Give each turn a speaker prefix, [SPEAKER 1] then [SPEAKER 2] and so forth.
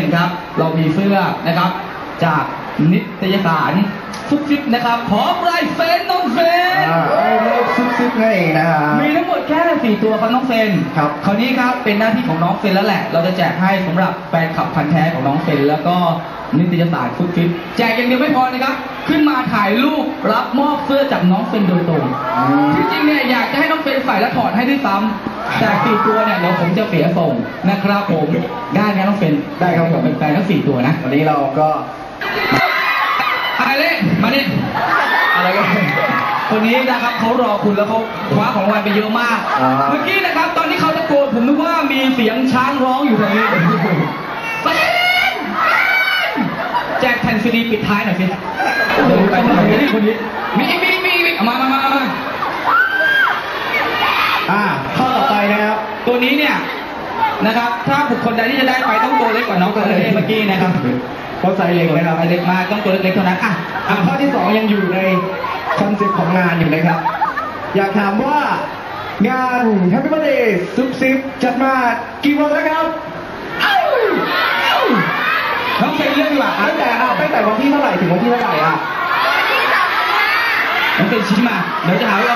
[SPEAKER 1] นครับ เรามีเสื้อนะครับ จากนิตยสารฟุกฟิตนะครับขอลายเซ็นน้องเฟน
[SPEAKER 2] อ่าไอ้เลิฟซุปซิปนั่นเองนะฮะ
[SPEAKER 1] มีทั้งหมดแค่สี่ตัวครับน้องเฟน
[SPEAKER 2] ครับ
[SPEAKER 1] คราวนี้ครับเป็นหน้าที่ของน้องเฟนแล้วแหละ เราจะแจกให้สำหรับแฟนคลับพันธ์แท้ของน้องเฟนแล้วก็นิตยสารฟุตฟิตแจกอย่างเดียวไม่พอนะครับ ขึ้นมาถ่ายรูปรับมอบเสื้อจากน้องเฟนโดยตรงที่จริงเนี่ยอยากจะให้น้องเฟนใส่แล้วถอดให้ด้วยซ้ำ แต่สี่ตัวเนี่ยเดี๋ยวผมจะเสียส่งนะครับผมได้ไหมน้องเฟน
[SPEAKER 2] ได้ครับผม
[SPEAKER 1] เป็นแฟนทั้งสี่ตัวนะ
[SPEAKER 2] วันนี้เราก็
[SPEAKER 1] อะไรเล่มาดิอะไรกันคนนี้นะครับเขารอคุณแล้วเขาคว้าของรางวัลไปเยอะมาก
[SPEAKER 2] อ่า
[SPEAKER 1] เมื่อกี้นะครับ ตอนที่เขาตะโกนผมนึกว่ามีเสียงช้างร้องอยู่ตรงนี้เฟนแจกแผ่นซีดีปิดท้ายหน่อยสิเดินไปทางไหนนี่คนนี้มีอีกมีอีกมีอีกเอามามามามา
[SPEAKER 2] อ่าข้อต่อไปนะครับ
[SPEAKER 1] ตัวนี้เนี่ยนะครับ ถ้าบุคคลใดที่จะได้ไปต้องตัวเล็กกว่าน้องตัวเล็กเมื่อกี้นะครับ
[SPEAKER 2] เขาใส่เล็กนะครับ
[SPEAKER 1] เล็กมากต้องตัวเล็กๆเท่านั้นอะ
[SPEAKER 2] อ่าข้อที่สองยังอยู่ในคอนเซ็ปต์ของงานอยู่นะครับ อยากถามว่างาน Happy Birthday ซุปซิปจัดมากี่วันแล้วครับ
[SPEAKER 1] น้องเฟนเลือกดีกว่าอะ
[SPEAKER 2] ตั้งแต่อะตั้งแต่วันที่เท่าไหร่ถึงวันที่เท่าไหร่อะ
[SPEAKER 1] น้องเฟนชี้มาเดี๋ยวจะหาว่า